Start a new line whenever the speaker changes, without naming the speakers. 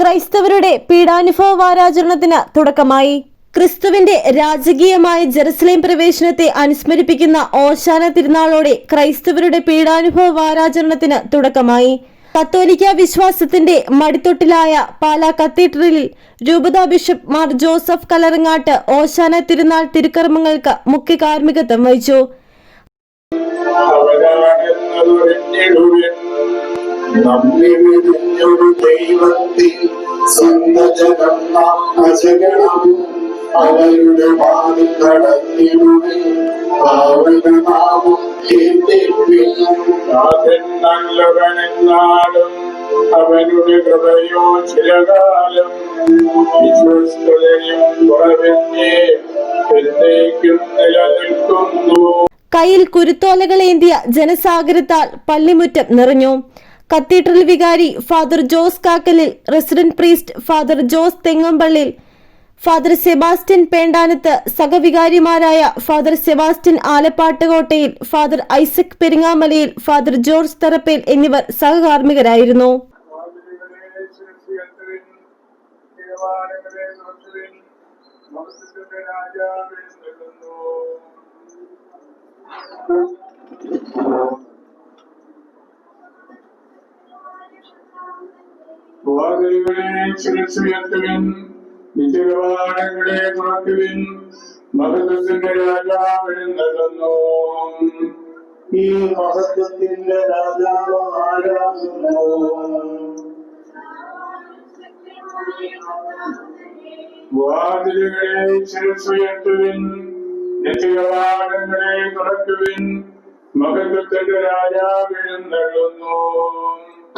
ക്രൈസ്തവരുടെ പീഡാനുഭവ വാരാചരണത്തിന് തുടക്കമായി. ക്രിസ്തുവിന്റെ രാജകീയമായ ജെറുസലേം പ്രവേശനത്തെ അനുസ്മരിപ്പിക്കുന്ന ഓശാന തിരുനാളോടെ ക്രൈസ്തവരുടെ പീഡാനുഭവ വാരാചരണത്തിന് തുടക്കമായി. കത്തോലിക്ക വിശ്വാസത്തിന്റെ മടിത്തൊട്ടിലായ പാലാ കത്തീഡ്രലിൽ രൂപതാ ബിഷപ്പ് മാർ ജോസഫ് കലറങ്ങാട്ട് ഓശാന തിരുനാൾ തിരുക്കർമ്മങ്ങൾക്ക് മുഖ്യ കാർമ്മികത്വം വഹിച്ചു.
നമ്മെ വിരിഞ്ഞൊരു ദൈവത്തിൽ സ്വന്തജനം നാം അജഗണം അവരുടെ വാതിൽ കടന്നിടുവിൽ നാഥൻ നല്ലവനെന്നാലും അവനുടെ കൃപയോ ചിലകാലം എന്നേക്കും നിലനിൽക്കുന്നു.
കയ്യിൽ കുരുത്തോലകളേന്തിയ ജനസാഗരത്താൽ പള്ളിമുറ്റം നിറഞ്ഞു. കത്തീഡ്രൽ വികാരി father Jose Kakkalil resident priest father Jose Thengampallil father Sebastian Pendanath സഹവികാരിമാരായ father Sebastian Alappattukottayil father Isaac Peringamalayil father George Tharappel എന്നിവർ സഹകാർമ്മികരായിരുന്നു.
വാതിലുകളെ ചിരസുയർത്തുവിൻ നിത്യകവാടങ്ങളെ തുറക്കുവിൻ. മഹത്വത്തിന്റെ രാജാവിനെന്നു ഈ മഹത്വത്തിന്റെ രാജാവ് ആരാകുന്നു? വാതിലുകളെ ചിരസുയർത്തുവിൻ നിത്യകവാടങ്ങളെ തുറക്കുവിൻ. മഹത്വത്തിന്റെ രാജാവെഴുന്നള്ളുന്നു